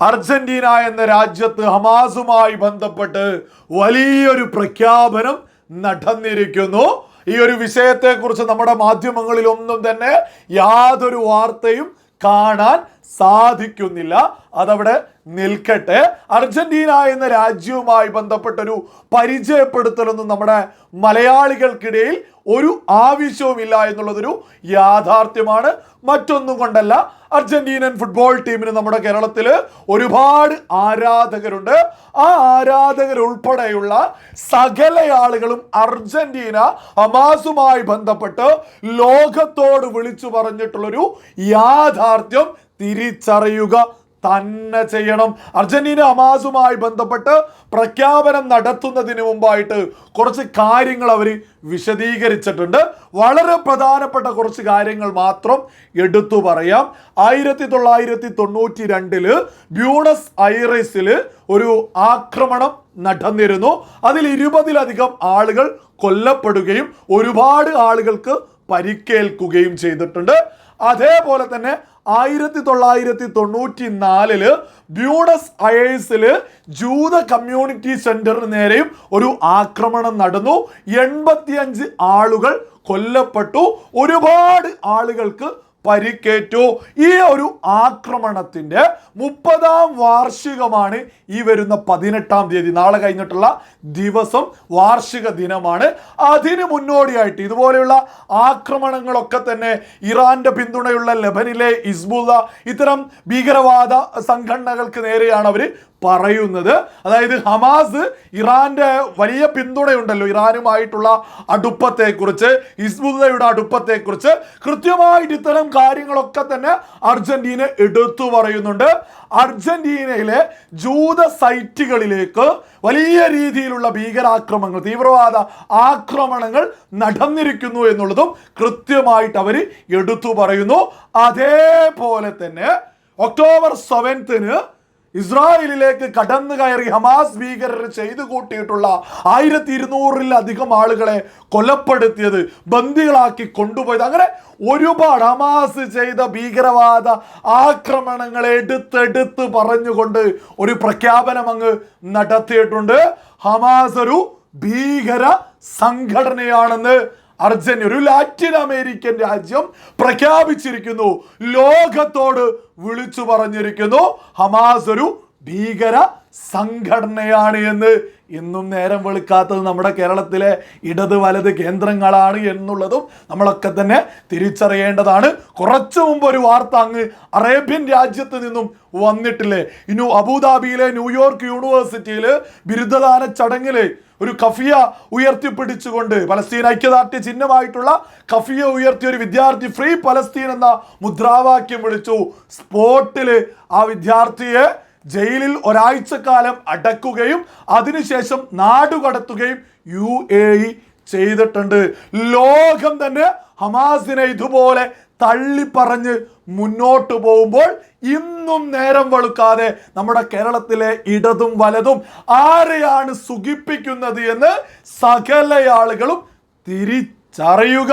Argentina എന്ന രാജ്യത്ത് ഹമാസുമായി ബന്ധപ്പെട്ട് വലിയൊരു പ്രഖ്യാപനം നടന്നിരിക്കുന്നു. ഈ ഒരു വിഷയത്തെക്കുറിച്ച് നമ്മുടെ മാധ്യമങ്ങളിൽ ഒന്നും തന്നെ യാതൊരു വാർത്തയും കാണാൻ സാധിക്കുന്നില്ല. അതവിടെ നിൽക്കട്ടെ. അർജന്റീന എന്ന രാജ്യവുമായി ബന്ധപ്പെട്ടൊരു പരിചയപ്പെടുത്തലൊന്നും നമ്മുടെ മലയാളികൾക്കിടയിൽ ഒരു ആവശ്യവുമില്ല എന്നുള്ളതൊരു യാഥാർത്ഥ്യമാണ്. മറ്റൊന്നും കൊണ്ടല്ല. അർജന്റീനൻ ഫുട്ബോൾ ടീമിന് നമ്മുടെ കേരളത്തിൽ ഒരുപാട് ആരാധകരുണ്ട്. ആ ആരാധകർ ഉൾപ്പെടെയുള്ള സകല ആളുകളും അർജന്റീന അമാസുമായി ബന്ധപ്പെട്ട് ലോകത്തോട് വിളിച്ചു പറഞ്ഞിട്ടുള്ളൊരു യാഥാർത്ഥ്യം തിരിച്ചറിയുക തന്നെ ചെയ്യണം. അർജന്റീന ഹമാസുമായി ബന്ധപ്പെട്ട് പ്രഖ്യാപനം നടത്തുന്നതിന് മുമ്പായിട്ട് കുറച്ച് കാര്യങ്ങൾ അവർ വിശദീകരിച്ചിട്ടുണ്ട്. വളരെ പ്രധാനപ്പെട്ട കുറച്ച് കാര്യങ്ങൾ മാത്രം എടുത്തു പറയാം. ആയിരത്തി തൊള്ളായിരത്തി തൊണ്ണൂറ്റി രണ്ടിൽ ബ്യൂണസ് ഐറിസിൽ ഒരു ആക്രമണം നടന്നിരുന്നു. അതിൽ ഇരുപതിലധികം ആളുകൾ കൊല്ലപ്പെടുകയും ഒരുപാട് ആളുകൾക്ക് പരിക്കേൽക്കുകയും ചെയ്തിട്ടുണ്ട്. അതേപോലെ തന്നെ ആയിരത്തി തൊള്ളായിരത്തി തൊണ്ണൂറ്റി നാലിൽ ബ്യൂണസ് അയേഴ്സിൽ ജൂത കമ്മ്യൂണിറ്റി സെന്ററിന് നേരെയും ഒരു ആക്രമണം നടന്നു. എൺപത്തിയഞ്ച് ആളുകൾ കൊല്ലപ്പെട്ടു. ഒരുപാട് ആളുകൾക്ക് പരിക്കേറ്റു. ഈ ഒരു ആക്രമണത്തിന്റെ മുപ്പതാം വാർഷികമാണ് ഈ വരുന്ന പതിനെട്ടാം തീയതി. നാളെ കഴിഞ്ഞിട്ടുള്ള ദിവസം വാർഷിക ദിനമാണ്. അതിന് മുന്നോടിയായിട്ട് ഇതുപോലെയുള്ള ആക്രമണങ്ങളൊക്കെ തന്നെ ഇറാന്റെ പിന്തുണയുള്ള ലെബനിലെ ഇസ്ബുല്ല ഇത്തരം ഭീകരവാദ സംഘടനകൾക്ക് നേരെയാണ് അവർ പറയുന്നത്. അതായത് ഹമാസ് ഇറാന്റെ വലിയ പിന്തുണയുണ്ടല്ലോ ഇറാനുമായിട്ടുള്ള അടുപ്പത്തെക്കുറിച്ച് ഹിസ്ബുല്ലയുടെ അടുപ്പത്തെക്കുറിച്ച്. കൃത്യമായിട്ട് ഇത്തരം കാര്യങ്ങളൊക്കെ തന്നെ അർജന്റീന എടുത്തു പറയുന്നുണ്ട്. അർജന്റീനയിലെ ജൂത സൈറ്റുകളിലേക്ക് വലിയ രീതിയിലുള്ള ഭീകരാക്രമങ്ങൾ തീവ്രവാദ ആക്രമണങ്ങൾ നടന്നിരിക്കുന്നു എന്നുള്ളതും കൃത്യമായിട്ട് അവർ എടുത്തു പറയുന്നു. അതേപോലെ തന്നെ ഒക്ടോബർ സെവൻത്തിന് ഇസ്രായേലിലേക്ക് കടന്നു കയറി ഹമാസ് ഭീകരർ ചെയ്തു കൂട്ടിയിട്ടുള്ള ആയിരത്തി ഇരുന്നൂറിലധികം ആളുകളെ കൊലപ്പെടുത്തിയത് ബന്ദികളാക്കി കൊണ്ടുപോയത്. അങ്ങനെ ഒരുപാട് ഹമാസ് ചെയ്ത ഭീകരവാദ ആക്രമണങ്ങളെ എടുത്തെടുത്ത് പറഞ്ഞുകൊണ്ട് ഒരു പ്രഖ്യാപനം അങ്ങ് നടത്തിയിട്ടുണ്ട്. ഹമാസ് ഒരു ഭീകര സംഘടനയാണെന്ന് അർജന്റീന ഒരു ലാറ്റിൻ അമേരിക്കൻ രാജ്യം പ്രഖ്യാപിച്ചിരിക്കുന്നു. ലോകത്തോട് വിളിച്ചു പറഞ്ഞിരിക്കുന്നു. ഹമാസ് ഒരു ഭീകര സംഘടനയാണ് എന്ന് ഇന്നും നേരം വെളുക്കാത്തത് നമ്മുടെ കേരളത്തിലെ ഇടത് വലത് കേന്ദ്രങ്ങളാണ് എന്നുള്ളതും നമ്മളൊക്കെ തന്നെ തിരിച്ചറിയേണ്ടതാണ്. കുറച്ചു മുമ്പ് ഒരു വാർത്ത അങ്ങ് അറേബ്യൻ രാജ്യത്ത് നിന്നും വന്നിട്ടില്ലേ? ഇന്നു അബുദാബിയിലെ ന്യൂയോർക്ക് യൂണിവേഴ്സിറ്റിയിൽ ബിരുദദാന ചടങ്ങിൽ ഒരു കഫിയ ഉയർത്തിപ്പിടിച്ചുകൊണ്ട് പലസ്തീൻ ഐക്യദാർഢ്യ ചിഹ്നമായിട്ടുള്ള കഫിയ ഉയർത്തിയ ഒരു വിദ്യാർത്ഥി ഫ്രീ പലസ്തീൻ എന്ന മുദ്രാവാക്യം വിളിച്ചു. സ്പോട്ടിൽ ആ വിദ്യാർത്ഥിയെ ജയിലിൽ ഒരാഴ്ചക്കാലം അടക്കുകയും അതിനുശേഷം നാടുകടത്തുകയും യു എ ഇ ചെയ്തിട്ടുണ്ട്. ലോകം തന്നെ ഹമാസിനെ ഇതുപോലെ തള്ളിപ്പറഞ്ഞ് മുന്നോട്ട് പോകുമ്പോൾ ഇന്നും നേരം വെളുക്കാതെ നമ്മുടെ കേരളത്തിലെ ഇടതും വലതും ആരെയാണ് സുഖിപ്പിക്കുന്നത് എന്ന് സകല ആളുകളും തിരിച്ചറിയുക.